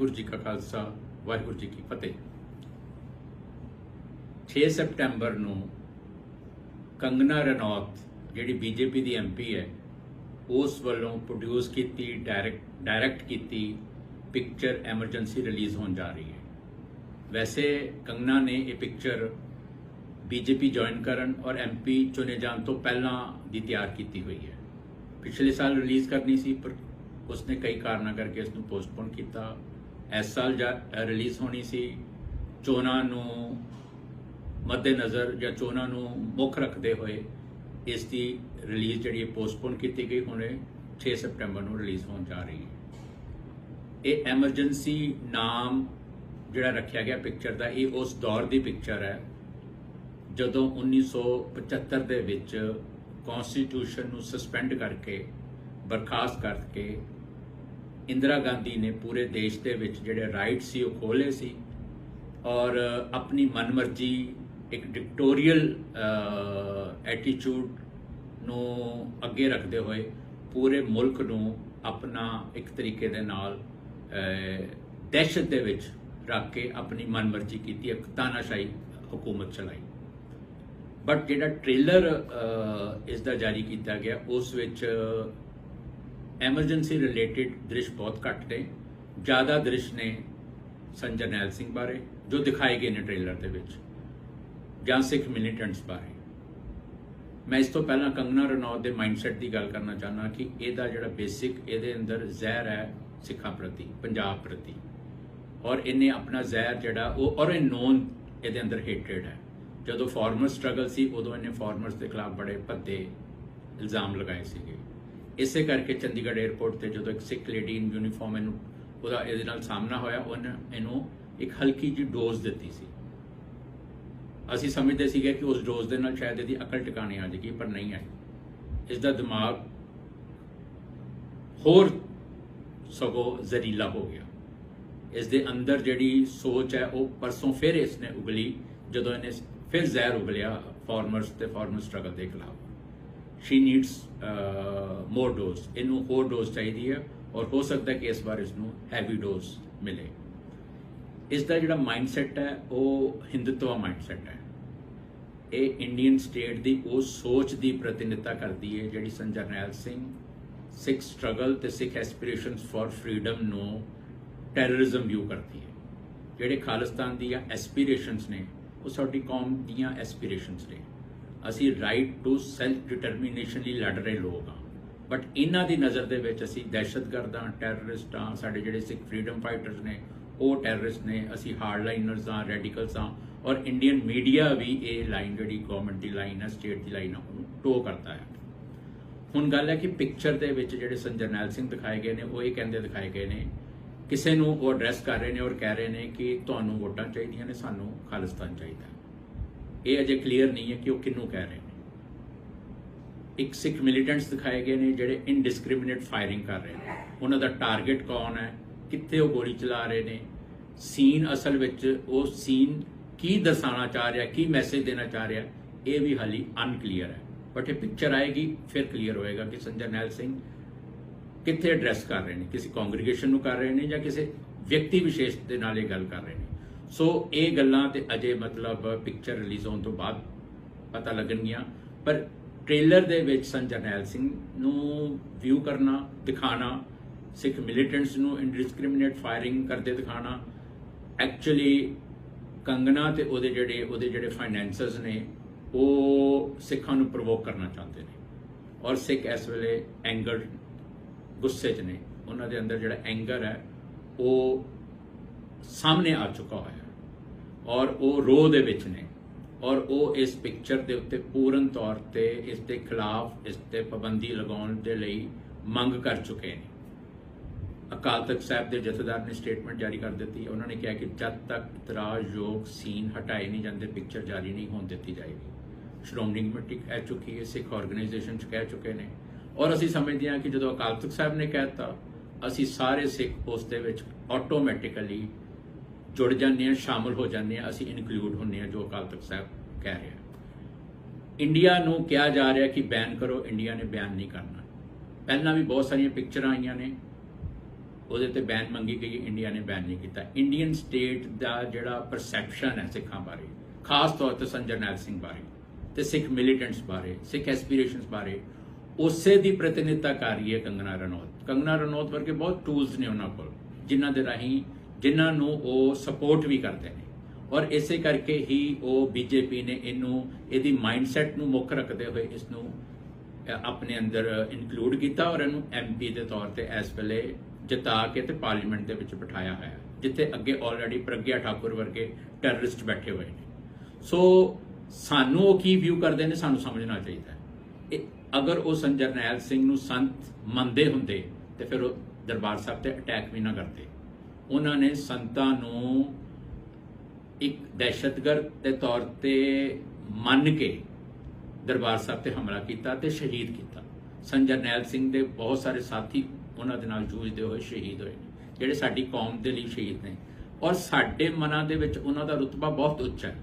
ਵਾਹਿਗੁਰੂ ਜੀ ਕਾ ਖਾਲਸਾ, ਵਾਹਿਗੁਰੂ ਜੀ ਕੀ ਫਤਿਹ। 6 ਸਪਟੈਂਬਰ ਨੂੰ ਕੰਗਨਾ ਰਣੌਤ, ਜਿਹੜੀ ਬੀਜੇਪੀ ਦੀ ਐਮਪੀ ਹੈ, ਉਸ ਵੱਲੋਂ ਪ੍ਰੋਡਿਊਸ ਕੀਤੀ ਡਾਇਰੈਕਟ ਡਾਇਰੈਕਟ ਕੀਤੀ ਪਿਕਚਰ ਐਮਰਜੈਂਸੀ ਰਿਲੀਜ਼ ਹੋਣ ਜਾ ਰਹੀ ਹੈ। ਵੈਸੇ ਕੰਗਨਾ ਨੇ ਇਹ ਪਿਕਚਰ ਬੀਜੇਪੀ ਜੁਆਇਨ ਕਰਨ ਔਰ ਐਮਪੀ ਚੁਣੇ ਜਾਣ ਤੋਂ ਪਹਿਲਾਂ ਦੀ ਤਿਆਰ ਕੀਤੀ ਹੋਈ ਹੈ। ਪਿਛਲੇ ਸਾਲ ਰਿਲੀਜ਼ ਕਰਨੀ ਸੀ, ਪਰ ਉਸਨੇ ਕਈ ਕਾਰਨਾਂ ਕਰਕੇ ਇਸ ਨੂੰ ਪੋਸਟਪੋਨ ਕੀਤਾ। ਇਸ ਸਾਲ ਰਿਲੀਜ਼ ਹੋਣੀ ਸੀ। ਚੋਣਾਂ ਨੂੰ ਮੱਦੇਨਜ਼ਰ ਜਾਂ ਚੋਣਾਂ ਨੂੰ ਮੁੱਖ ਰੱਖਦੇ ਹੋਏ ਇਸ ਦੀ ਰਿਲੀਜ਼ ਜਿਹੜੀ ਪੋਸਟਪੋਨ ਕੀਤੀ ਗਈ। ਹੁਣੇ 6 ਸਪਟੈਂਬਰ ਨੂੰ ਰਿਲੀਜ਼ ਹੋਣ ਜਾ ਰਹੀ ਹੈ। ਇਹ ਐਮਰਜੈਂਸੀ ਨਾਮ ਜਿਹੜਾ ਰੱਖਿਆ ਗਿਆ ਪਿਕਚਰ ਦਾ, ਇਹ ਉਸ ਦੌਰ ਦੀ ਪਿਕਚਰ ਹੈ ਜਦੋਂ 1975 ਦੇ ਵਿੱਚ ਕਨਸਟੀਟਿਊਸ਼ਨ ਨੂੰ ਸਸਪੈਂਡ ਕਰਕੇ, ਬਰਖਾਸਤ ਕਰਕੇ ਇੰਦਰਾ ਗਾਂਧੀ ਨੇ ਪੂਰੇ ਦੇਸ਼ ਦੇ ਵਿੱਚ ਜਿਹੜੇ ਰਾਈਟ ਸੀ ਉਹ ਖੋਲੇ ਸੀ ਔਰ ਆਪਣੀ ਮਨਮਰਜ਼ੀ, ਇੱਕ ਡਿਕਟੋਰੀਅਲ ਐਟੀਟਿਊਡ ਨੂੰ ਅੱਗੇ ਰੱਖਦੇ ਹੋਏ ਪੂਰੇ ਮੁਲਕ ਨੂੰ ਆਪਣਾ ਇੱਕ ਤਰੀਕੇ ਦੇ ਨਾਲ ਦਹਿਸ਼ਤ ਦੇ ਵਿੱਚ ਰੱਖ ਕੇ ਆਪਣੀ ਮਨਮਰਜ਼ੀ ਕੀਤੀ, ਇੱਕ ਤਾਨਾਸ਼ਾਹੀ ਹਕੂਮਤ ਚਲਾਈ। ਬਟ ਜਿਹੜਾ ਟ੍ਰੇਲਰ ਇਸ ਦਾ ਜਾਰੀ ਕੀਤਾ ਗਿਆ, ਉਸ ਵਿੱਚ ਐਮਰਜੈਂਸੀ ਰਿਲੇਟਡ ਦ੍ਰਿਸ਼ ਬਹੁਤ ਘੱਟ ਨੇ ਜ਼ਿਆਦਾ ਦ੍ਰਿਸ਼ ਨੇ ਸੰਜय ਨੈਲ ਸਿੰਘ ਬਾਰੇ ਜੋ ਦਿਖਾਏ ਗਏ ਨੇ ਟ੍ਰੇਲਰ ਦੇ ਵਿੱਚ ਜਾਂ ਸਿੱਖ ਮਿਲੀਟੈਂਟਸ ਬਾਰੇ ਮੈਂ ਇਸ ਤੋਂ ਪਹਿਲਾਂ ਕੰਗਨਾ ਰਣੌਤ ਦੇ ਮਾਈਂਡਸੈਟ ਦੀ ਗੱਲ ਕਰਨਾ ਚਾਹਨਾ ਕਿ ਇਹਦਾ ਜਿਹੜਾ ਬੇਸਿਕ ਇਹਦੇ ਅੰਦਰ ਜ਼ਹਿਰ ਹੈ ਸਿੱਖਾਂ ਪ੍ਰਤੀ ਪੰਜਾਬ ਪ੍ਰਤੀ ਔਰ ਇਹਨੇ ਆਪਣਾ ਜ਼ਹਿਰ ਜਿਹੜਾ ਉਹ ਔਰ ਇਹ ਨੋਨ ਇਹਦੇ ਅੰਦਰ ਹੇਟਰੇਡ ਹੈ ਜਦੋਂ ਫਾਰਮਰ ਸਟਰਗਲ ਸੀ ਉਦੋਂ ਇਹਨੇ ਫਾਰਮਰਸ ਦੇ ਖਿਲਾਫ ਬੜੇ ਭੱਦੇ ਇਲਜ਼ਾਮ ਲਗਾਏ ਸੀਗੇ ਇਸੇ ਕਰਕੇ ਚੰਡੀਗੜ੍ਹ 에ਅਰਪੋਰਟ ਤੇ ਜਦੋਂ ਇੱਕ ਸਿੱਖ ਲੇਡੀ ਇਨ ਯੂਨੀਫਾਰਮ ਇਹਨੂੰ ਉਹਦਾ ਇਹਦੇ ਨਾਲ ਸਾਹਮਣਾ ਹੋਇਆ, ਉਹਨੇ ਇਹਨੂੰ ਇੱਕ ਹਲਕੀ ਜਿਹੀ ਡੋਜ਼ ਦਿੱਤੀ ਸੀ। ਅਸੀਂ ਸਮਝਦੇ ਸੀਗੇ ਕਿ ਉਸ ਡੋਜ਼ ਦੇ ਨਾਲ ਸ਼ਾਇਦ ਇਹਦੀ ਅਕਲ ਟਿਕਾਣੇ ਆ ਜਾਏਗੀ, ਪਰ ਨਹੀਂ ਆਈ। ਇਸ ਦਾ ਦਿਮਾਗ ਹੋਰ ਸਗੋਂ ਜ਼ਰੀਲਾ ਹੋ ਗਿਆ। ਇਸ ਦੇ ਅੰਦਰ ਜਿਹੜੀ ਸੋਚ ਹੈ, ਉਹ ਪਰਸੋਂ ਫਿਰ ਇਸ ਨੇ ਉਗਲੀ, ਜਦੋਂ ਇਹਨੇ ਫਿਰ ਜ਼ਹਿਰ ਉਗਲਿਆ ਫਾਰਮਰਸ ਤੇ ਫਾਰਮਰ ਸਟਰਗਲ ਦੇ ਖਿਲਾਫ। ਸ਼ੀ ਨੀਡਸ ਮੋਰ ਡੋਜ਼ ਇਹਨੂੰ ਹੋਰ ਡੋਜ਼ ਚਾਹੀਦੀ ਹੈ ਔਰ ਹੋ ਸਕਦਾ ਕਿ ਇਸ ਵਾਰ ਇਸ ਨੂੰ ਹੈਵੀ ਡੋਜ਼ ਮਿਲੇ ਇਸ ਦਾ ਜਿਹੜਾ ਮਾਈਂਡਸੈਟ ਹੈ ਉਹ ਹਿੰਦੂਤਵਾ ਮਾਈਂਡਸੈਟ ਹੈ ਇਹ ਇੰਡੀਅਨ ਸਟੇਟ ਦੀ ਉਹ ਸੋਚ ਦੀ ਪ੍ਰਤੀਨਿਧਤਾ ਕਰਦੀ ਹੈ ਜਿਹੜੀ ਸੰਜਰ ਨੈਲ ਸਿੰਘ ਸਿੱਖ ਸਟਰਗਲ ਤੇ ਸਿੱਖ ਐਸਪੀਰੇਸ਼ਨਸ ਫਾਰ ਫਰੀडम ਨੂੰ ਟੈਰਰਿਜ਼ਮ ਵਿਊ ਕਰਦੀ ਹੈ ਜਿਹੜੇ ਖਾਲਿਸਤਾਨ ਦੀਆਂ ਐਸਪੀਰੇਸ਼ਨਸ ਨੇ ਉਹ ਸਾਡੀ ਕੌਮ ਦੀਆਂ ਐਸਪੀਰੇਸ਼ਨਸ ਨੇ ਅਸੀਂ ਰਾਈਟ ਟੂ ਸੈਲਫ ਡਿਟਰਮੀਨੇਸ਼ਨ ਲਈ ਲੜ ਰਹੇ ਲੋਕ ਹਾਂ। ਬਟ ਇਹਨਾਂ ਦੀ ਨਜ਼ਰ ਦੇ ਵਿੱਚ ਅਸੀਂ ਦਹਿਸ਼ਤਗਰਦ ਹਾਂ ਟੈਰਰਿਸਟ ਟੈਰਰਿਸਟਾਂ ਸਾਡੇ ਜਿਹੜੇ ਸਿੱਖ ਫਰੀडम ਫਾਈਟਰਸ ਨੇ, ਉਹ ਟੈਰਰਿਸਟ ਨੇ, ਅਸੀਂ ਹਾਰਡ ਲਾਈਨਰਸ ਹਾਂ ਰੈਡੀਕਲਸ ਹਾਂ ਔਰ ਇੰਡੀਅਨ ਮੀਡੀਆ ਵੀ ਇਹ ਲਾਈਨ ਜਿਹੜੀ ਗਵਰਨਮੈਂਟ ਦੀ ਲਾਈਨ ਆ ਸਟੇਟ ਦੀ ਲਾਈਨ ਆ, ਉਹਨੂੰ ਟੋ ਕਰਦਾ ਹੈ। ਹੁਣ ਗੱਲ ਹੈ ਕਿ ਪਿਕਚਰ ਦੇ ਵਿੱਚ ਜਿਹੜੇ ਸੰਜਰਨੈਲ ਸਿੰਘ ਦਿਖਾਏ ਗਏ ਨੇ, ਉਹ ਇਹ ਕਹਿੰਦੇ ਦਿਖਾਏ ਗਏ ਨੇ, ਕਿਸੇ ਨੂੰ ਉਹ ਐਡਰੈਸ ਕਰ ਰਹੇ ਨੇ ਔਰ ਕਹਿ ਰਹੇ ਨੇ ਕਿ ਤੁਹਾਨੂੰ ਵੋਟਾਂ ਚਾਹੀਦੀਆਂ ਨੇ, ਸਾਨੂੰ ਖਾਲਿਸਤਾਨ ਚਾਹੀਦਾ ਇਹ ਅਜੇ ਕਲੀਅਰ ਨਹੀਂ ਹੈ ਕਿ ਉਹ ਕਿੰਨੂੰ ਕਹਿ ਰਹੇ ਨੇ। ਇੱਕ ਸਿੱਖ ਮਿਲੀਟੈਂਟਸ ਦਿਖਾਏ ਗਏ ਨੇ ਜਿਹੜੇ ਇਨਡਿਸਕ੍ਰਿਮੀਨੇਟ ਫਾਇਰਿੰਗ ਕਰ ਰਹੇ ਨੇ। ਉਹਨਾਂ ਦਾ ਟਾਰਗੇਟ ਕੌਣ ਹੈ? ਕਿੱਥੇ ਉਹ ਗੋਲੀ ਚਲਾ ਰਹੇ ਨੇ? ਸੀਨ ਅਸਲ ਵਿੱਚ ਉਹ ਸੀਨ ਕੀ ਦਰਸਾਉਣਾ ਚਾਹ ਰਿਹਾ, ਕੀ ਮੈਸੇਜ ਦੇਣਾ ਚਾਹ ਰਿਹਾ, ਇਹ ਵੀ ਹਾਲੀ ਅਨਕਲੀਅਰ ਹੈ। ਬਟ ਇਹ ਪਿਕਚਰ ਆਏਗੀ, ਫਿਰ ਕਲੀਅਰ ਹੋਏਗਾ ਕਿ ਸੰਜਰ ਨੈਲ ਸਿੰਘ ਕਿੱਥੇ ਐਡਰੈਸ ਕਰ ਰਹੇ ਨੇ? ਕਿਸੇ ਕੰਗਰੀਗੇਸ਼ਨ ਨੂੰ ਕਰ ਰਹੇ ਨੇ ਜਾਂ ਕਿਸੇ ਵਿਅਕਤੀ ਵਿਸ਼ੇਸ਼ ਦੇ ਨਾਲ ਇਹ ਗੱਲ ਕਰ ਰਹੇ ਨੇ? ਸੋ ਇਹ ਗੱਲਾਂ ਤੇ ਅਜੇ ਮਤਲਬ ਪਿਕਚਰ ਰਿਲੀਜ਼ ਹੋਣ ਤੋਂ ਬਾਅਦ ਪਤਾ ਲੱਗਣਗੀਆਂ। ਪਰ ਟ੍ਰੇਲਰ ਦੇ ਵਿੱਚ ਸੰਜय ਨੈਲ ਸਿੰਘ ਨੂੰ ਵਿਊ ਕਰਨਾ ਦਿਖਾਣਾ ਸਿੱਖ ਮਿਲੀਟੈਂਟਸ ਨੂੰ ਇਨਡਿਸਕ੍ਰਿਮੀਨੇਟ ਫਾਇਰਿੰਗ ਕਰਦੇ ਦਿਖਾਣਾ ਐਕਚੁਅਲੀ ਕੰਗਨਾ ਤੇ ਉਹਦੇ ਜਿਹੜੇ ਉਹਦੇ ਜਿਹੜੇ ਫਾਈਨੈਂਸਰਸ ਨੇ, ਉਹ ਸਿੱਖਾਂ ਨੂੰ ਪ੍ਰੋਵੋਕ ਕਰਨਾ ਚਾਹੁੰਦੇ ਨੇ। ਔਰ ਸਿੱਖ ਇਸ ਵੇਲੇ ਐਂਗਰ ਗੁੱਸੇ 'ਚ ਨੇ। ਉਹਨਾਂ ਦੇ ਅੰਦਰ ਜਿਹੜਾ ਐਂਗਰ ਹੈ, ਉਹ ਸਾਹਮਣੇ ਆ ਚੁੱਕਾ ਹੋਇਆ। ਔਰ ਉਹ ਰੋਹ ਦੇ ਵਿੱਚ ਨੇ। ਔਰ ਉਹ ਇਸ ਪਿਕਚਰ ਦੇ ਉੱਤੇ ਪੂਰਨ ਤੌਰ ਤੇ ਇਸ ਦੇ ਖਿਲਾਫ ਇਸ ਤੇ ਪਾਬੰਦੀ ਲਗਾਉਣ ਦੇ ਲਈ ਮੰਗ ਕਰ ਚੁੱਕੇ ਨੇ। ਅਕਾਲ ਤਖਤ ਸਾਹਿਬ ਦੇ ਜਥੇਦਾਰ ਨੇ ਸਟੇਟਮੈਂਟ ਜਾਰੀ ਕਰ ਦਿੱਤੀ। ਉਹਨਾਂ ਨੇ ਕਿਹਾ ਕਿ ਜਦ ਤੱਕ ਇਤਰਾਜ਼ਯੋਗ ਸੀਨ ਹਟਾਏ ਨਹੀਂ ਜਾਂਦੇ ਪਿਕਚਰ ਜਾਰੀ ਨਹੀਂ ਹੋਣ ਦਿੱਤੀ ਜਾਏਗੀ। ਸ਼੍ਰੋਮਣੀ ਕਮੇਟੀ ਕਹਿ ਚੁੱਕੀ ਹੈ, ਸਿੱਖ ਆਰਗੇਨਾਈਜੇਸ਼ਨ ਚ ਕਹਿ ਚੁੱਕੇ ਨੇ। ਔਰ ਅਸੀਂ ਸਮਝਦੇ ਹਾਂ ਕਿ ਜਦੋਂ ਅਕਾਲ ਤਖਤ ਸਾਹਿਬ ਨੇ ਕਹਿਤਾ ਅਸੀਂ ਸਾਰੇ ਸਿੱਖ ਉਸ ਦੇ ਵਿੱਚ ਆਟੋਮੈਟਿਕਲੀ ਜੁੜ ਜਾਂਦੇ ਹਾਂ, ਸ਼ਾਮਲ ਹੋ ਜਾਂਦੇ ਹਾਂ, ਅਸੀਂ ਇਨਕਲੂਡ ਹੁੰਦੇ ਹਾਂ ਜੋ ਅਕਾਲ ਤਖਤ ਸਾਹਿਬ ਕਹਿ ਰਿਹਾ ਇੰਡੀਆ ਨੂੰ ਕਿਹਾ ਜਾ ਰਿਹਾ ਕਿ ਬੈਨ ਕਰੋ, ਇੰਡੀਆ ਨੇ ਬੈਨ ਨਹੀਂ ਕਰਨਾ। ਪਹਿਲਾਂ ਵੀ ਬਹੁਤ ਸਾਰੀਆਂ ਪਿਕਚਰਾਂ ਆਈਆਂ ਨੇ, ਉਹਦੇ ਤੇ ਬੈਨ ਮੰਗੀ ਗਈ, ਇੰਡੀਆ ਨੇ ਬੈਨ ਨਹੀਂ ਕੀਤਾ। ਇੰਡੀਅਨ ਸਟੇਟ ਦਾ ਜਿਹੜਾ ਪਰਸੈਪਸ਼ਨ ਹੈ ਸਿੱਖਾਂ ਬਾਰੇ, ਖਾਸ ਤੌਰ ਤੇ ਸੰਜਰ ਨੈਲ ਸਿੰਘ ਬਾਰੇ ਤੇ ਸਿੱਖ ਮਿਲੀਟੈਂਟਸ ਬਾਰੇ, ਸਿੱਖ ਐਸਪੀਰੇਸ਼ਨਸ ਬਾਰੇ, ਉਸੇ ਦੀ ਪ੍ਰਤੀਨਿਧਤਾ ਕਰ ਰਹੀ ਹੈ ਕੰਗਨਾ ਰਣੌਤ। ਕੰਗਨਾ ਰਣੌਤ ਵਰਗੇ ਬਹੁਤ ਟੂਲਸ ਨੇ ਉਹਨਾਂ ਕੋਲ, ਜਿਨ੍ਹਾਂ ਦੇ ਰਾਹੀਂ ਜਿਨ੍ਹਾਂ ਨੂੰ ਉਹ ਸਪੋਰਟ ਵੀ ਕਰਦੇ ਨੇ। ਔਰ ਇਸੇ ਕਰਕੇ ਹੀ ਉਹ ਬੀਜੇਪੀ ਨੇ ਇਹਨੂੰ, ਇਹਦੀ ਮਾਈਂਡਸੈਟ ਨੂੰ ਮੁੱਖ ਰੱਖਦੇ ਹੋਏ ਇਸ ਨੂੰ ਆਪਣੇ ਅੰਦਰ ਇਨਕਲੂਡ ਕੀਤਾ ਔਰ ਇਹਨੂੰ ਐਮਪੀ ਦੇ ਤੌਰ ਤੇ ਇਸ ਵੇਲੇ ਜਿਤਾ ਕੇ ਤੇ ਪਾਰਲੀਮੈਂਟ ਦੇ ਵਿੱਚ ਬਿਠਾਇਆ ਹੋਇਆ ਜਿੱਥੇ ਅੱਗੇ ਆਲਰੇਡੀ ਪ੍ਰਗਿਆ ਠਾਕੁਰ ਵਰਗੇ ਟੈਰਰਿਸਟ ਬੈਠੇ ਹੋਏ ਨੇ। ਸੋ ਸਾਨੂੰ ਉਹ ਕੀ ਵਿਊ ਕਰਦੇ ਨੇ, ਸਾਨੂੰ ਸਮਝਣਾ ਚਾਹੀਦਾ ਹੈ। ਇਹ- ਅਗਰ ਉਹ ਸੰਜਰ ਨੈਲ ਸਿੰਘ ਨੂੰ ਸੰਤ ਮੰਨਦੇ ਹੁੰਦੇ, ਤੇ ਫਿਰ ਉਹ ਦਰਬਾਰ ਸਾਹਿਬ ਤੇ ਅਟੈਕ ਵੀ ਨਾ ਕਰਦੇ। ਉਹਨਾਂ ਨੇ ਸੰਤਾਂ ਨੂੰ ਇੱਕ ਦਹਿਸ਼ਤਗਰਦ ਦੇ ਤੌਰ ਤੇ ਮੰਨ ਕੇ ਦਰਬਾਰ ਸਾਹਿਬ ਤੇ ਹਮਲਾ ਕੀਤਾ ਤੇ ਸ਼ਹੀਦ ਕੀਤਾ। ਸੰਜਰ ਨੈਲ ਸਿੰਘ ਦੇ ਬਹੁਤ ਸਾਰੇ ਸਾਥੀ ਉਹਨਾਂ ਦੇ ਨਾਲ ਜੂਝਦੇ ਹੋਏ ਸ਼ਹੀਦ ਹੋਏ ਨੇ, ਜਿਹੜੇ ਸਾਡੀ ਕੌਮ ਦੇ ਲਈ ਸ਼ਹੀਦ ਨੇ। ਔਰ ਸਾਡੇ ਮਨਾਂ ਦੇ ਵਿੱਚ ਉਹਨਾਂ ਦਾ ਰੁਤਬਾ ਬਹੁਤ ਉੱਚਾ ਹੈ।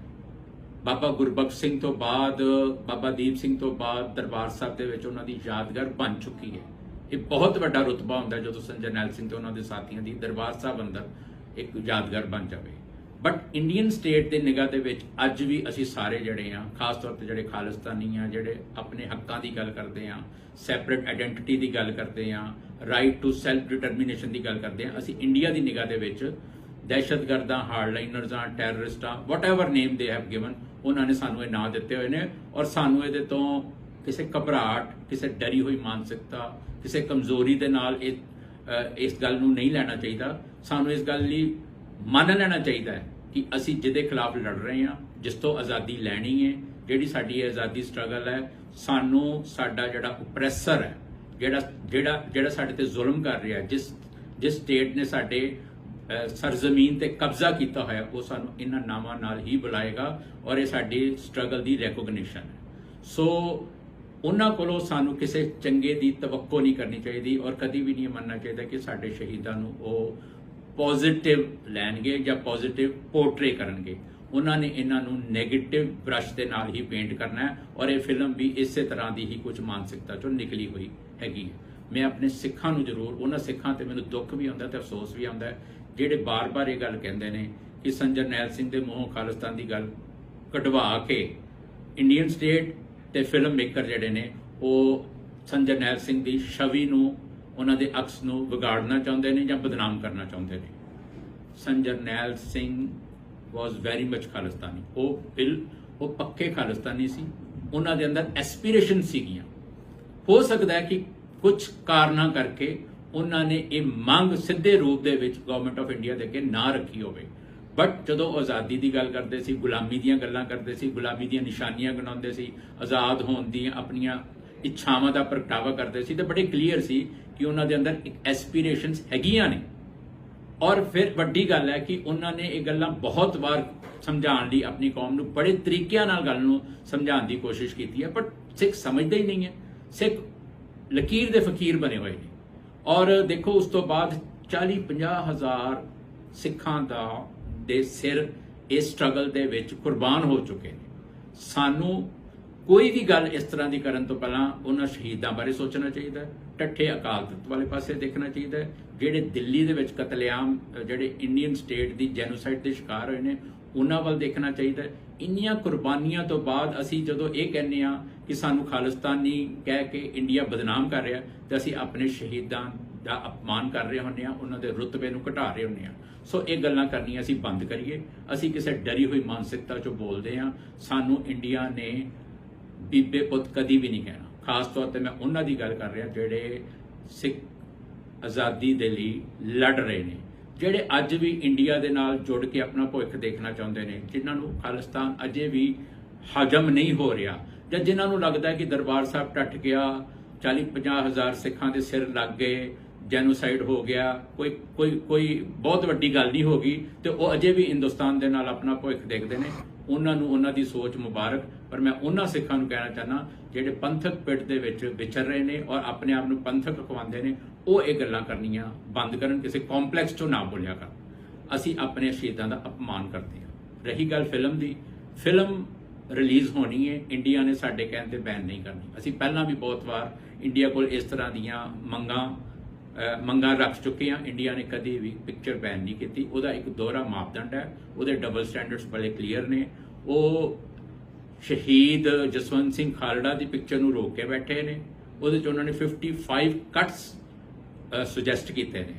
ਬਾਬਾ ਗੁਰਬਖਸ਼ ਸਿੰਘ ਤੋਂ ਬਾਅਦ, ਬਾਬਾ ਦੀਪ ਸਿੰਘ ਤੋਂ ਬਾਅਦ ਦਰਬਾਰ ਸਾਹਿਬ ਦੇ ਵਿੱਚ ਉਹਨਾਂ ਦੀ ਯਾਦਗਾਰ ਬਣ ਚੁੱਕੀ ਹੈ। ਇਹ ਬਹੁਤ ਵੱਡਾ ਰੁਤਬਾ ਹੁੰਦਾ ਜਦੋਂ ਸੰਜੇ ਨੈਲ ਸਿੰਘ ਤੇ ਉਹਨਾਂ ਦੇ ਸਾਥੀਆਂ ਦੀ ਦਰਬਾਰ ਸਾਹਿਬ ਅੰਦਰ ਇੱਕ ਯਾਦਗਾਰ ਬਣ ਜਾਵੇ। ਬਟ ਇੰਡੀਅਨ ਸਟੇਟ ਦੇ ਨਿਗਾਹ ਦੇ ਵਿੱਚ ਅੱਜ ਵੀ ਅਸੀਂ ਸਾਰੇ ਜਿਹੜੇ ਆ ਖਾਸ ਤੌਰ ਤੇ ਜਿਹੜੇ ਖਾਲਿਸਤਾਨੀ ਆ ਜਿਹੜੇ ਆਪਣੇ ਹੱਕਾਂ ਦੀ ਗੱਲ ਕਰਦੇ ਆ ਸੈਪਰੇਟ ਆਇਡੈਂਟੀਟੀ ਦੀ ਗੱਲ ਕਰਦੇ ਆ ਰਾਈਟ ਟੂ ਸੈਲਫ ਡਿਟਰਮੀਨੇਸ਼ਨ ਦੀ ਗੱਲ ਕਰਦੇ ਆ ਅਸੀਂ ਇੰਡੀਆ ਦੀ ਨਿਗਾਹ ਦੇ ਵਿੱਚ ਦਹਿਸ਼ਤਗਰਦਾਂ ਹਾਰਡਲਾਈਨਰਜ਼ਾਂ ਟੈਰਰਿਸਟਾਂ whatever name they have given ਉਹਨਾਂ ਨੇ ਸਾਨੂੰ ਇਹ ਨਾਂ ਦਿੱਤੇ ਹੋਏ ਨੇ ਔਰ ਸਾਨੂੰ ਇਹਦੇ ਤੋਂ ਕਿਸੇ ਘਬਰਾਹਟ, ਕਿਸੇ ਡਰੀ ਹੋਈ ਮਾਨਸਿਕਤਾ, ਕਿਸੇ ਕਮਜ਼ੋਰੀ ਦੇ ਨਾਲ ਇਹ ਇਸ ਗੱਲ ਨੂੰ ਨਹੀਂ ਲੈਣਾ ਚਾਹੀਦਾ। ਸਾਨੂੰ ਇਸ ਗੱਲ ਲਈ ਮੰਨ ਲੈਣਾ ਚਾਹੀਦਾ ਹੈ ਕਿ ਅਸੀਂ ਜਿਹਦੇ ਖਿਲਾਫ ਲੜ ਰਹੇ ਹਾਂ, ਜਿਸ ਤੋਂ ਆਜ਼ਾਦੀ ਲੈਣੀ ਹੈ, ਜਿਹੜੀ ਸਾਡੀ ਇਹ ਆਜ਼ਾਦੀ ਸਟਰਗਲ ਹੈ, ਸਾਨੂੰ ਸਾਡਾ ਜਿਹੜਾ ਓਪਰੈਸਰ ਹੈ, ਜਿਹੜਾ ਜਿਹੜਾ ਜਿਹੜਾ ਸਾਡੇ ਤੇ ਜ਼ੁਲਮ ਕਰ ਰਿਹਾ, ਜਿਸ ਜਿਸ ਸਟੇਟ ਨੇ ਸਾਡੇ ਸਰਜ਼ਮੀਨ ਤੇ ਕਬਜ਼ਾ ਕੀਤਾ ਹੋਇਆ, ਉਹ ਸਾਨੂੰ ਇਹਨਾਂ ਨਾਮਾਂ ਨਾਲ ਹੀ ਬੁਲਾਏਗਾ ਔਰ ਇਹ ਸਾਡੀ ਸਟਰਗਲ ਦੀ ਰੈਕੋਗਨੀਸ਼ਨ ਹੈ। ਸੋ ਉਹਨਾਂ ਕੋਲੋਂ ਸਾਨੂੰ ਕਿਸੇ ਚੰਗੇ ਦੀ ਤਵੱਕੋ ਨਹੀਂ ਕਰਨੀ ਚਾਹੀਦੀ ਔਰ ਕਦੀ ਵੀ ਨਹੀਂ ਮੰਨਣਾ ਚਾਹੀਦਾ ਕਿ ਸਾਡੇ ਸ਼ਹੀਦਾਂ ਨੂੰ ਉਹ ਪੋਜ਼ਿਟਿਵ ਲੈਣਗੇ ਜਾਂ ਪੋਜ਼ਿਟਿਵ ਪੋਰਟਰੇ ਕਰਨਗੇ। ਉਹਨਾਂ ਨੇ ਇਹਨਾਂ ਨੂੰ 네ਗੇਟਿਵ ਬ੍ਰਸ਼ ਦੇ ਨਾਲ ਹੀ ਪੇਂਟ ਕਰਨਾ ਹੈ ਔਰ ਇਹ ਫਿਲਮ ਵੀ ਇਸੇ ਤਰ੍ਹਾਂ ਦੀ ਹੀ ਕੁਝ ਮਾਨਸਿਕਤਾ ਚੋਂ ਨਿਕਲੀ ਹੋਈ ਹੈਗੀ ਹੈ। ਮੈਂ ਆਪਣੇ ਸਿੱਖਾਂ ਨੂੰ ਜ਼ਰੂਰ, ਉਹਨਾਂ ਸਿੱਖਾਂ ਤੇ ਮੈਨੂੰ ਦੁੱਖ ਵੀ ਆਉਂਦਾ ਤੇ ਅਫਸੋਸ ਵੀ ਆਉਂਦਾ ਜਿਹੜੇ ਬਾਰ-ਬਾਰ ਇਹ ਗੱਲ ਕਹਿੰਦੇ ਨੇ ਕਿ ਸੰਜਰ ਨੈਲ ਸਿੰਘ ਦੇ ਮੂੰਹੋਂ ਖਾਲਿਸਤਾਨ ਦੀ ਗੱਲ ਕਢਵਾ ਕੇ ਇੰਡੀਅਨ ਸਟੇਟ ਤੇ ਫਿਲਮ ਮੇਕਰ ਜਿਹੜੇ ਨੇ, ਉਹ ਸੰਜਰ ਨੈਲ ਸਿੰਘ ਦੀ ਛਵੀ ਨੂੰ, ਉਹਨਾਂ ਦੇ ਅਕਸ ਨੂੰ ਵਿਗਾੜਨਾ ਚਾਹੁੰਦੇ ਨੇ ਜਾਂ ਬਦਨਾਮ ਕਰਨਾ ਚਾਹੁੰਦੇ ਨੇ? ਸੰਜਰ ਨੈਲ Singh was very much Khalistani ਉਹ ਬਿਲ, ਉਹ ਪੱਕੇ ਖਾਲਿਸਤਾਨੀ ਸੀ। ਉਹਨਾਂ ਦੇ ਅੰਦਰ ਐਸਪੀਰੇਸ਼ਨ ਸੀਗੀਆਂ। ਹੋ ਸਕਦਾ ਹੈ ਕਿ ਕੁਝ ਕਾਰਨਾਂ ਕਰਕੇ ਉਹਨਾਂ ਨੇ ਇਹ ਮੰਗ ਸਿੱਧੇ ਰੂਪ ਦੇ ਵਿੱਚ ਗਵਰਨਮੈਂਟ ਆਫ ਇੰਡੀਆ ਦੇ ਅੱਗੇ ਨਾ ਰੱਖੀ ਹੋਵੇ। ਬਟ ਜਦੋਂ ਉਹ ਆਜ਼ਾਦੀ ਦੀ ਗੱਲ ਕਰਦੇ ਸੀ, ਗੁਲਾਮੀ ਦੀਆਂ ਗੱਲਾਂ ਕਰਦੇ ਸੀ, ਗੁਲਾਮੀ ਦੀਆਂ ਨਿਸ਼ਾਨੀਆਂ ਗਣਾਉਂਦੇ ਸੀ, ਆਜ਼ਾਦ ਹੋਣ ਦੀਆਂ ਆਪਣੀਆਂ ਇੱਛਾਵਾਂ ਦਾ ਪ੍ਰਗਟਾਵਾ ਕਰਦੇ ਸੀ, ਤੇ ਬੜੇ ਕਲੀਅਰ ਸੀ ਕਿ ਉਹਨਾਂ ਦੇ ਅੰਦਰ ਇੱਕ ਐਸਪੀਰੇਸ਼ਨਸ ਹੈਗੀਆਂ ਨੇ। ਔਰ ਫਿਰ ਵੱਡੀ ਗੱਲ ਹੈ ਕਿ ਉਹਨਾਂ ਨੇ ਇਹ ਗੱਲਾਂ ਬਹੁਤ ਵਾਰ ਸਮਝਾਉਣ ਲਈ ਆਪਣੀ ਕੌਮ ਨੂੰ ਬੜੇ ਤਰੀਕਿਆਂ ਨਾਲ ਗੱਲ ਨੂੰ ਸਮਝਾਉਣ ਦੀ ਕੋਸ਼ਿਸ਼ ਕੀਤੀ ਹੈ ਬਟ ਸਿੱਖ ਸਮਝਦੇ ਹੀ ਨਹੀਂ ਹੈ। ਸਿੱਖ ਲਕੀਰ ਦੇ ਫਕੀਰ ਬਣੇ ਹੋਏ ਨੇ। ਔਰ ਦੇਖੋ, ਉਸ ਤੋਂ ਬਾਅਦ 40 50 ਹਜ਼ਾਰ ਸਿੱਖਾਂ ਦਾ ਦੇ ਸਿਰ ਇਸ ਸਟਰਗਲ ਦੇ ਵਿੱਚ ਕੁਰਬਾਨ ਹੋ ਚੁੱਕੇ ਨੇ। ਸਾਨੂੰ ਕੋਈ ਵੀ ਗੱਲ ਇਸ ਤਰ੍ਹਾਂ ਦੀ ਕਰਨ ਤੋਂ ਪਹਿਲਾਂ ਉਹਨਾਂ ਸ਼ਹੀਦਾਂ ਬਾਰੇ ਸੋਚਣਾ ਚਾਹੀਦਾ ਹੈ ਟੱਠੇ ਅਕਾਲ ਤਖਤ ਵਾਲੇ ਪਾਸੇ ਦੇਖਣਾ ਚਾਹੀਦਾ ਹੈ, ਜਿਹੜੇ ਦਿੱਲੀ ਦੇ ਵਿੱਚ ਕਤਲੇਆਮ ਜਿਹੜੇ ਇੰਡੀਅਨ ਸਟੇਟ ਦੀ ਜੈਨੋਸਾਈਡ ਦੇ ਸ਼ਿਕਾਰ ਹੋਏ ਨੇ, ਉਹਨਾਂ ਵੱਲ ਦੇਖਣਾ ਚਾਹੀਦਾ ਹੈ। ਇੰਨੀਆਂ ਕੁਰਬਾਨੀਆਂ ਤੋਂ ਬਾਅਦ ਅਸੀਂ ਜਦੋਂ ਇਹ ਕਹਿੰਦੇ ਆ ਕਿ ਸਾਨੂੰ ਖਾਲਿਸਤਾਨੀ ਕਹਿ ਕੇ ਇੰਡੀਆ ਬਦਨਾਮ ਕਰ ਰਿਹਾ ਤੇ ਅਸੀਂ ਆਪਣੇ ਸ਼ਹੀਦਾਂ ਦਾ ਅਪਮਾਨ ਕਰ ਰਹੇ ਹੁੰਦੇ ਆ ਉਹਨਾਂ ਦੇ ਰੁਤਬੇ ਨੂੰ ਘਟਾ ਰਹੇ ਹੁੰਦੇ ਆ ਸੋ ਇਹ ਗੱਲਾਂ ਕਰਨੀਆਂ ਅਸੀਂ ਬੰਦ ਕਰੀਏ। ਅਸੀਂ ਕਿਸੇ ਡਰੀ ਹੋਈ ਮਾਨਸਿਕਤਾ ਚੋਂ ਬੋਲਦੇ ਆ ਸਾਨੂੰ ਇੰਡੀਆ ਨੇ ਬੀਬੇ ਪੁੱਤ ਕਦੀ ਵੀ ਨਹੀਂ ਕਹਿਣਾ। ਖਾਸ ਤੌਰ ਤੇ ਮੈਂ ਉਹਨਾਂ ਦੀ ਗੱਲ ਕਰ ਰਿਹਾ ਜਿਹੜੇ ਸਿੱਖ ਆਜ਼ਾਦੀ ਦੇ ਲਈ ਲੜ ਰਹੇ ਨੇ। ਜਿਹੜੇ ਅੱਜ ਵੀ ਇੰਡੀਆ ਦੇ ਨਾਲ ਜੁੜ ਕੇ ਆਪਣਾ ਭਵਿੱਖ ਦੇਖਣਾ ਚਾਹੁੰਦੇ ਨੇ, ਜਿਨ੍ਹਾਂ ਨੂੰ ਖਾਲਿਸਤਾਨ ਅਜੇ ਵੀ ਹਜਮ ਨਹੀਂ ਹੋ ਰਿਹਾ ਜਾਂ ਜਿਨ੍ਹਾਂ ਨੂੰ ਲੱਗਦਾ ਹੈ ਕਿ ਦਰਬਾਰ ਸਾਹਿਬ ਟੱਟ ਗਿਆ 40 50 ਹਜ਼ਾਰ ਸਿੱਖਾਂ ਦੇ ਸਿਰ ਲੱਗ ਗਏ ਜੈਨੋਸਾਈਡ ਹੋ ਗਿਆ, ਕੋਈ ਕੋਈ ਕੋਈ ਬਹੁਤ ਵੱਡੀ ਗੱਲ ਨਹੀਂ ਹੋ ਗਈ ਤੇ ਉਹ ਅਜੇ ਵੀ ਹਿੰਦੁਸਤਾਨ ਦੇ ਨਾਲ ਆਪਣਾ ਭਵਿੱਖ ਦੇਖਦੇ ਨੇ। ਉਹਨਾਂ ਨੂੰ ਉਹਨਾਂ ਦੀ ਸੋਚ ਮੁਬਾਰਕ, ਪਰ ਮੈਂ ਉਹਨਾਂ ਸਿੱਖਾਂ ਨੂੰ ਕਹਿਣਾ ਚਾਹਨਾ ਜਿਹੜੇ ਪੰਥਕ ਪਿੱਠ ਦੇ ਵਿੱਚ ਵਿਚਰ ਰਹੇ ਨੇ ਔਰ ਆਪਣੇ ਆਪ ਨੂੰ ਪੰਥਕ ਖਵਾਉਂਦੇ ਨੇ, ਉਹ ਇਹ ਗੱਲਾਂ ਕਰਨੀਆਂ ਬੰਦ ਕਰਨ, ਕਿਸੇ ਕੰਪਲੈਕਸ ਚੋਂ ਨਾ ਬੋਲਿਆ ਕਰ ਅਸੀਂ ਆਪਣੇ ਸ਼ਹੀਦਾਂ ਦਾ ਅਪਮਾਨ ਕਰਦੇ ਹਾਂ। ਰਹੀ ਗੱਲ ਫਿਲਮ ਦੀ, ਫਿਲਮ ਰਿਲੀਜ਼ ਹੋਣੀ ਹੈ, ਇੰਡੀਆ ਨੇ ਸਾਡੇ ਕਹਿਣ ਤੇ ਬੈਨ ਨਹੀਂ ਕਰਨੀ। ਅਸੀਂ ਪਹਿਲਾਂ ਵੀ ਬਹੁਤ ਵਾਰ ਇੰਡੀਆ ਕੋਲ ਇਸ ਤਰ੍ਹਾਂ ਦੀਆਂ ਮੰਗਾਂ ਮੰਗਾਂ ਰੱਖ ਚੁੱਕੇ ਹਾਂ ਇੰਡੀਆ ਨੇ ਕਦੇ ਵੀ ਪਿਕਚਰ ਬੈਨ ਨਹੀਂ ਕੀਤੀ। ਉਹਦਾ ਇੱਕ ਦੋਹਰਾ ਮਾਪਦੰਡ ਹੈ। ਉਹਦੇ ਡਬਲ ਸਟੈਂਡਰਡਸ ਬੜੇ ਕਲੀਅਰ ਨੇ। ਉਹ ਸ਼ਹੀਦ ਜਸਵੰਤ ਸਿੰਘ ਖਾਲੜਾ ਦੀ ਪਿਕਚਰ ਨੂੰ ਰੋਕ ਕੇ ਬੈਠੇ ਨੇ। ਉਹਦੇ ਚ ਉਹਨਾਂ ਨੇ 55 ਕੱਟਸ ਸੁਜੈਸਟ ਕੀਤੇ ਨੇ।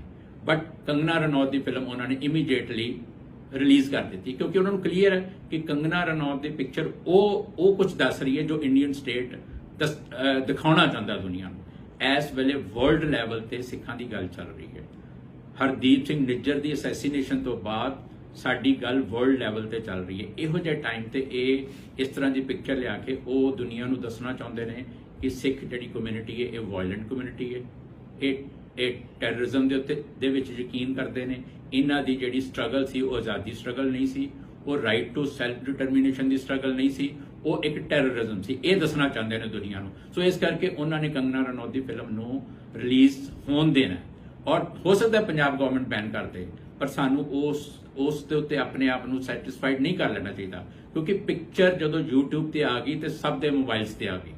ਬਟ ਕੰਗਨਾ ਰਣੌਤ ਦੀ ਫਿਲਮ ਉਹਨਾਂ ਨੇ ਇਮੀਡੀਏਟਲੀ ਰਿਲੀਜ਼ ਕਰ ਦਿੱਤੀ। ਕਿਉਂਕਿ ਉਹਨਾਂ ਨੂੰ ਕਲੀਅਰ ਹੈ ਕਿ ਕੰਗਨਾ ਰਣੌਤ ਦੀ ਪਿਕਚਰ ਉਹ ਉਹ ਕੁਝ ਦੱਸ ਰਹੀ ਹੈ ਜੋ ਇੰਡੀਅਨ ਸਟੇਟ ਦਿਖਾਉਣਾ ਚਾਹੁੰਦਾ ਦੁਨੀਆ ਨੂੰ। ਇਸ ਵੇਲੇ ਵਰਲਡ ਲੈਵਲ ਤੇ ਸਿੱਖਾਂ ਦੀ ਗੱਲ ਚੱਲ ਰਹੀ ਹੈ। ਹਰਦੀਪ ਸਿੰਘ ਨਿੱਜਰ ਦੀ ਅਸੈਸੀਨੇਸ਼ਨ ਤੋਂ ਬਾਅਦ ਸਾਡੀ ਗੱਲ ਵਰਲਡ ਲੈਵਲ ਤੇ ਚੱਲ ਰਹੀ ਹੈ। ਇਹੋ ਜਿਹੇ ਟਾਈਮ ਤੇ ਇਹ ਇਸ ਤਰ੍ਹਾਂ ਦੀ ਪਿਕਚਰ ਲਿਆ ਕੇ ਉਹ ਦੁਨੀਆ ਨੂੰ ਦੱਸਣਾ ਚਾਹੁੰਦੇ ਨੇ ਕਿ ਸਿੱਖ ਜਿਹੜੀ ਕਮਿਊਨਿਟੀ ਹੈ, ਇਹ ਵਾਇਲੈਂਟ ਕਮਿਊਨਿਟੀ ਹੈ। ਇਹ ਇਹ ਟੈਰਰਿਜ਼ਮ ਦੇ ਉੱਤੇ, ਦੇ ਵਿੱਚ ਯਕੀਨ ਕਰਦੇ ਨੇ। ਇਹਨਾਂ ਦੀ ਜਿਹੜੀ ਸਟਰਗਲ ਸੀ, ਉਹ ਆਜ਼ਾਦੀ ਸਟਰਗਲ ਨਹੀਂ ਸੀ। ਉਹ ਰਾਈਟ ਟੂ ਸੈਲਫ ਡਿਟਰਮੀਨੇਸ਼ਨ ਦੀ ਸਟਰਗਲ ਨਹੀਂ ਸੀ। ਉਹ ਇੱਕ ਟੈਰਰਿਜ਼ਮ ਸੀ। ਇਹ ਦੱਸਣਾ ਚਾਹੁੰਦੇ ਨੇ ਦੁਨੀਆ ਨੂੰ। ਸੋ ਇਸ ਕਰਕੇ ਉਹਨਾਂ ਨੇ ਕੰਗਨਾ ਰਣੌਤ ਦੀ ਫਿਲਮ ਨੂੰ ਰਿਲੀਜ਼ ਹੋਣ ਦੇਣਾ ਔਰ ਹੋ ਸਕਦਾ ਪੰਜਾਬ ਗਵਰਨਮੈਂਟ ਬੈਨ ਕਰ ਦੇ, ਪਰ ਸਾਨੂੰ ਉਸ ਉਸ ਦੇ ਉੱਤੇ ਆਪਣੇ ਆਪ ਨੂੰ ਸੈਟੀਸਫਾਈਡ ਨਹੀਂ ਕਰ ਲੈਣਾ ਚਾਹੀਦਾ। ਕਿਉਂਕਿ ਪਿਕਚਰ ਜਦੋਂ YouTube ਤੇ ਆ ਗਈ ਤੇ ਸਭ ਦੇ ਮੋਬਾਈਲਸ ਤੇ ਆ ਗਈ।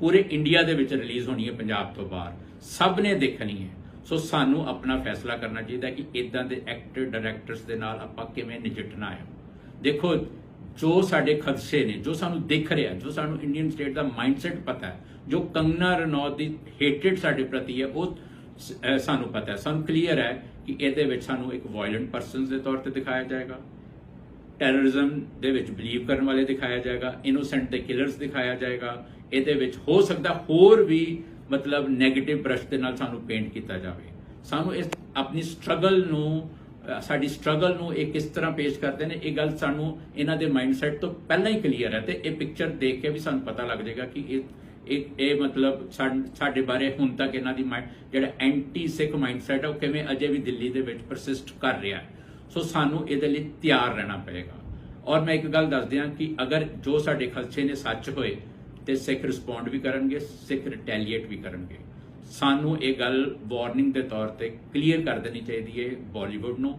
ਪੂਰੇ ਇੰਡੀਆ ਦੇ ਵਿੱਚ ਰਿਲੀਜ਼ ਹੋਣੀ ਹੈ ਪੰਜਾਬ ਤੋਂ ਬਾਹਰ। ਸਭ ਨੇ ਦੇਖਣੀ ਹੈ। ਸੋ ਸਾਨੂੰ ਆਪਣਾ ਫੈਸਲਾ ਕਰਨਾ ਚਾਹੀਦਾ ਕਿ ਇਦਾਂ ਦੇ ਐਕਟਰ ਡਾਇਰੈਕਟਰਸ ਦੇ ਨਾਲ ਆਪਾਂ ਕਿਵੇਂ ਨਜਿੱਠਣਾ ਹੈ। ਦੇਖੋ ਜੋ ਸਾਡੇ ਖਦਸ਼ੇ ਨੇ, ਜੋ ਸਾਨੂੰ ਦਿਖ ਰਿਹਾ, ਜੋ ਸਾਨੂੰ ਇੰਡੀਅਨ ਸਟੇਟ ਦਾ ਮਾਈਂਡਸੈਟ ਪਤਾ ਹੈ, ਜੋ ਕੰਗਨਾ ਰਣੌਤ ਦੀ ਹੇਟਡ ਸਾਡੇ ਪ੍ਰਤੀ ਹੈ, ਉਹ ਸਾਨੂੰ ਪਤਾ ਹੈ। ਸਾਨੂੰ ਕਲੀਅਰ ਹੈ ਕਿ ਇਹਦੇ ਵਿੱਚ ਸਾਨੂੰ ਇੱਕ ਵਾਇਲੈਂਟ ਪਰਸਨਸ ਦੇ ਤੌਰ ਤੇ ਦਿਖਾਇਆ ਜਾਏਗਾ ਟੈਰਰਿਜ਼ਮ ਦੇ ਵਿੱਚ ਬਲੀਵ ਕਰਨ ਵਾਲੇ ਦਿਖਾਇਆ ਜਾਏਗਾ ਇਨੋਸੈਂਟ ਦੇ ਕਿਲਰਸ ਦਿਖਾਇਆ ਜਾਏਗਾ। ਇਹਦੇ ਵਿੱਚ ਹੋ ਸਕਦਾ ਹੋਰ ਵੀ ਮਤਲਬ 네ਗੇਟਿਵ ਬ੍ਰਸ਼ ਦੇ ਨਾਲ ਸਾਨੂੰ ਪੇਂਟ ਕੀਤਾ ਜਾਵੇ। ਸਾਨੂੰ ਇਸ ਆਪਣੀ ਸਟਰਗਲ ਨੂੰ ਸਾਡੀ ਸਟਰਗਲ ਨੂੰ ਇਹ ਕਿਸ ਤਰ੍ਹਾਂ ਪੇਸ਼ ਕਰਦੇ ਨੇ, ਇਹ ਗੱਲ ਸਾਨੂੰ ਇਹਨਾਂ ਦੇ ਮਾਈਂਡਸੈਟ ਤੋਂ ਪਹਿਲਾਂ ਹੀ ਕਲੀਅਰ ਹੈ ਤੇ ਇਹ ਪਿਕਚਰ ਦੇਖ ਕੇ ਵੀ ਸਾਨੂੰ ਪਤਾ ਲੱਗ ਜਾਏਗਾ ਕਿ ਇਹ ਇਹ ਇਹ ਮਤਲਬ ਸਾਡ- ਸਾਡੇ ਬਾਰੇ ਹੁਣ ਤੱਕ ਇਹਨਾਂ ਦੀ mind- ਜਿਹੜਾ ਐਂਟੀ ਸਿੱਖ ਮਾਈਂਡਸੈਟ ਹੈ, ਉਹ ਕਿਵੇਂ ਅਜੇ ਵੀ ਦਿੱਲੀ ਦੇ ਵਿੱਚ ਪਰਸਿਸਟ ਕਰ ਰਿਹਾ ਹੈ। ਸੋ ਸਾਨੂੰ ਇਹਦੇ ਲਈ ਤਿਆਰ ਰਹਿਣਾ ਪਏਗਾ। ਔਰ ਮੈਂ ਇੱਕ ਗੱਲ ਦੱਸ ਦਿਆਂ ਕਿ ਅਗਰ ਜੋ ਸਾਡੇ ਖਦਸ਼ੇ ਨੇ ਸੱਚ ਹੋਏ, ਤੇ ਸਿੱਖ ਰਿਸਪੌਂਡ ਵੀ ਕਰਨਗੇ ਸਿੱਖ ਰਿਟੈਲੀਏਟ ਵੀ ਕਰਨਗੇ। ਸਾਨੂੰ ਇਹ ਗੱਲ ਵਾਰਨਿੰਗ ਦੇ ਤੌਰ ਤੇ ਕਲੀਅਰ ਕਰ ਦੇਣੀ ਚਾਹੀਦੀ ਹੈ ਬਾਲੀਵੁੱਡ ਨੂੰ।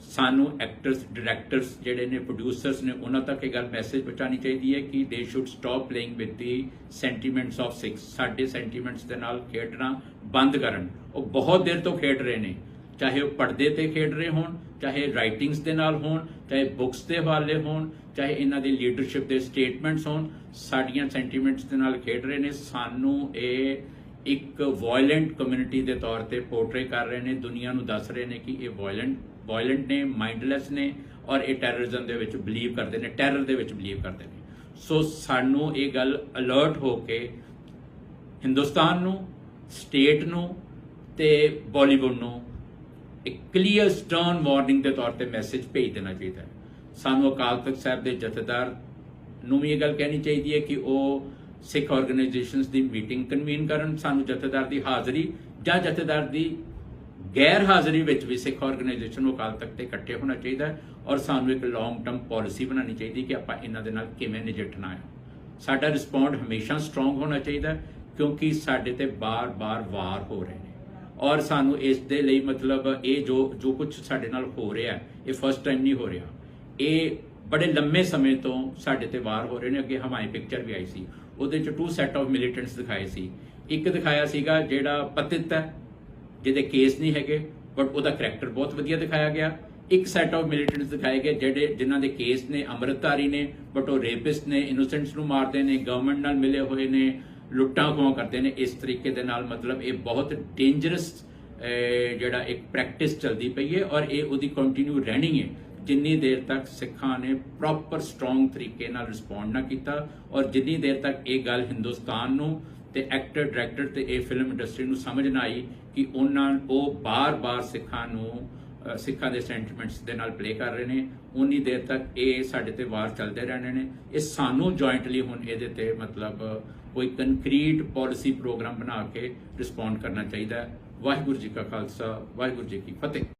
ਸਾਨੂੰ ਐਕਟਰਸ ਡਾਇਰੈਕਟਰਸ ਜਿਹੜੇ ਨੇ ਪ੍ਰੋਡਿਊਸਰਸ ਨੇ, ਉਹਨਾਂ ਤੱਕ ਇਹ ਗੱਲ ਮੈਸੇਜ ਪਹੁੰਚਾਣੀ ਚਾਹੀਦੀ ਹੈ ਕਿ they should stop playing with the sentiments of Sikhs ਸਾਡੇ ਸੈਂਟੀਮੈਂਟਸ ਦੇ ਨਾਲ ਖੇਡਣਾ ਬੰਦ ਕਰਨ। ਉਹ ਬਹੁਤ ਦੇਰ ਤੋਂ ਖੇਡ ਰਹੇ ਨੇ। ਚਾਹੇ ਉਹ ਪਰਦੇ ਤੇ ਖੇਡ ਰਹੇ ਹੋਣ, ਚਾਹੇ ਰਾਈਟਿੰਗਸ ਦੇ ਨਾਲ ਹੋਣ, ਚਾਹੇ ਬੁੱਕਸ ਦੇ ਹਵਾਲੇ ਹੋਣ, ਚਾਹੇ ਇਹਨਾਂ ਦੀ ਲੀਡਰਸ਼ਿਪ ਦੇ ਸਟੇਟਮੈਂਟਸ ਹੋਣ, ਸਾਡੀਆਂ ਸੈਂਟੀਮੈਂਟਸ ਦੇ ਨਾਲ ਖੇਡ ਰਹੇ ਨੇ। ਸਾਨੂੰ ਇਹ ਇੱਕ ਵਾਇਲੈਂਟ ਕਮਿਊਨਿਟੀ ਦੇ ਤੌਰ ਤੇ ਪੋਰਟਰੇ ਕਰ ਰਹੇ ਨੇ, ਦੁਨੀਆ ਨੂੰ ਦੱਸ ਰਹੇ ਨੇ ਕਿ ਇਹ ਵਾਇਲੈਂਟ ਵਾਇਲੈਂਟ ਨੇ ਮਾਈਂਡਲੈਸ ਨੇ ਔਰ ਇਹ ਟੈਰਰਿਜ਼ਮ ਦੇ ਵਿੱਚ ਬਲੀਵ ਕਰਦੇ ਨੇ ਟੈਰਰ ਦੇ ਵਿੱਚ ਬਲੀਵ ਕਰਦੇ ਨੇ। ਸੋ ਸਾਨੂੰ ਇਹ ਗੱਲ ਅਲਰਟ ਹੋ ਕੇ ਹਿੰਦੁਸਤਾਨ ਨੂੰ ਸਟੇਟ ਨੂੰ ਤੇ ਬਾਲੀਵੁੱਡ ਨੂੰ ਇੱਕ ਕਲੀਅਰ ਸਟਰਨ ਵਾਰਨਿੰਗ ਦੇ ਤੌਰ ਤੇ ਮੈਸੇਜ ਭੇਜ ਦੇਣਾ ਚਾਹੀਦਾ ਹੈ। ਸਾਨੂੰ ਅਕਾਲ ਤਖਤ ਸਾਹਿਬ ਦੇ ਜਥੇਦਾਰ ਨੂੰ ਵੀ ਇਹ ਗੱਲ ਕਹਿਣੀ ਚਾਹੀਦੀ ਹੈ ਕਿ ਉਹ ਸਿੱਖ ਆਰਗੇਨਾਈਜੇਸ਼ਨਸ ਦੀ ਮੀਟਿੰਗ ਕਨਵੀਨ ਕਰਨ ਸਾਨੂੰ ਜਥੇਦਾਰ ਦੀ ਹਾਜ਼ਰੀ ਜਾਂ ਜਥੇਦਾਰ ਦੀ ਗੈਰ ਹਾਜ਼ਰੀ ਵਿੱਚ ਵੀ ਸਿੱਖ ਆਰਗੇਨਾਈਜੇਸ਼ਨ ਨੂੰ ਅਕਾਲ ਤਖਤ ਤੇ ਇਕੱਠੇ ਹੋਣਾ ਚਾਹੀਦਾ ਔਰ ਸਾਨੂੰ ਇੱਕ ਲੌਂਗ ਟਰਮ ਪਾਲਿਸੀ ਬਣਾਉਣੀ ਚਾਹੀਦੀ ਕਿ ਆਪਾਂ ਇਹਨਾਂ ਦੇ ਨਾਲ ਕਿਵੇਂ ਨਜਿੱਠਣਾ ਹੈ। ਸਾਡਾ ਰਿਸਪੌਂਡ ਹਮੇਸ਼ਾ ਸਟਰੋਂਗ ਹੋਣਾ ਚਾਹੀਦਾ ਕਿਉਂਕਿ ਸਾਡੇ ਤੇ ਬਾਰ-ਬਾਰ ਵਾਰ ਹੋ ਰਹੇ ਨੇ। ਔਰ ਸਾਨੂੰ ਇਸ ਦੇ ਲਈ ਮਤਲਬ ਇਹ ਜੋ ਜੋ ਕੁਝ ਸਾਡੇ ਨਾਲ ਹੋ ਰਿਹਾ ਹੈ, ਇਹ ਫਸਟ ਟਾਈਮ ਨਹੀਂ ਹੋ ਰਿਹਾ। ਇਹ ਬੜੇ ਲੰਮੇ ਸਮੇਂ ਤੋਂ ਸਾਡੇ ਤੇ ਵਾਰ ਹੋ ਰਹੇ ਨੇ। ਅੱਗੇ ਹਮਾਈ ਪਿਕਚਰ ਵੀ ਆਈ ਸੀ। ਉਹਦੇ ਚ ਟੂ ਸੈਟ ਆਫ ਮਿਲੀਟੈਂਟਸ ਦਿਖਾਏ ਸੀ। ਇੱਕ ਦਿਖਾਇਆ ਸੀਗਾ ਜਿਹੜਾ ਪਤਿਤ ਹੈ, ਜਿਹਦੇ ਕੇਸ ਨਹੀਂ ਹੈਗੇ ਬਟ ਉਹਦਾ ਕੈਰੈਕਟਰ ਬਹੁਤ ਵਧੀਆ ਦਿਖਾਇਆ ਗਿਆ। ਇੱਕ ਸੈਟ ਆਫ ਮਿਲੀਟੈਂਟਸ ਦਿਖਾਏ ਗਏ ਜਿਹੜੇ, ਜਿਨ੍ਹਾਂ ਦੇ ਕੇਸ ਨੇ ਅੰਮ੍ਰਿਤਧਾਰੀ ਨੇ ਬਟ ਉਹ ਰੇਪਿਸਟ ਨੇ ਇਨੋਸੈਂਟਸ ਨੂੰ ਮਾਰਦੇ ਨੇ ਗਵਰਨਮੈਂਟ ਨਾਲ ਮਿਲੇ ਹੋਏ ਨੇ, ਲੁੱਟਾਂ ਖੋਹਾਂ ਕਰਦੇ ਨੇ। ਇਸ ਤਰੀਕੇ ਦੇ ਨਾਲ ਮਤਲਬ ਇਹ ਬਹੁਤ ਡੇਂਜਰਸ ਜਿਹੜਾ ਇੱਕ ਪ੍ਰੈਕਟਿਸ ਚੱਲਦੀ ਪਈ ਹੈ ਔਰ ਇਹ ਉਹਦੀ ਕੰਟੀਨਿਊ ਰਹਿਣੀ ਹੈ। ਜਿੰਨੀ ਦੇਰ ਤੱਕ ਸਿੱਖਾਂ ਨੇ ਪ੍ਰੋਪਰ ਸਟਰੋਂਗ ਤਰੀਕੇ ਨਾਲ ਰਿਸਪੌਂਡ ਨਾ ਕੀਤਾ ਔਰ ਜਿੰਨੀ ਦੇਰ ਤੱਕ ਇਹ ਗੱਲ ਹਿੰਦੁਸਤਾਨ ਨੂੰ ਤੇ ਐਕਟਰ ਡਾਇਰੈਕਟਰ ਤੇ ਇਹ ਫਿਲਮ ਇੰਡਸਟਰੀ ਨੂੰ ਸਮਝ ਨਾ ਆਈ ਕਿ ਉਹਨਾਂ, ਉਹ ਬਾਰ-ਬਾਰ ਸਿੱਖਾਂ ਨੂੰ ਸਿੱਖਾਂ ਦੇ ਸੈਂਟੀਮੈਂਟਸ ਦੇ ਨਾਲ ਪਲੇ ਕਰ ਰਹੇ ਨੇ, ਉਨੀ ਦੇਰ ਤੱਕ ਇਹ ਸਾਡੇ ਤੇ ਵਾਰ ਚੱਲਦੇ ਰਹਿਣੇ ਨੇ। ਇਹ ਸਾਨੂੰ ਜੁਆਇੰਟਲੀ ਹੁਣ ਇਹਦੇ ਤੇ ਮਤਲਬ ਕੋਈ ਕੰਕਰੀਟ ਪਾਲਿਸੀ ਪ੍ਰੋਗਰਾਮ ਬਣਾ ਕੇ ਰਿਸਪੌਂਡ ਕਰਨਾ ਚਾਹੀਦਾ ਹੈ। ਵਾਹਿਗੁਰੂ ਜੀ ਕਾ ਖਾਲਸਾ, ਵਾਹਿਗੁਰੂ ਜੀ ਕੀ ਫਤਿਹ।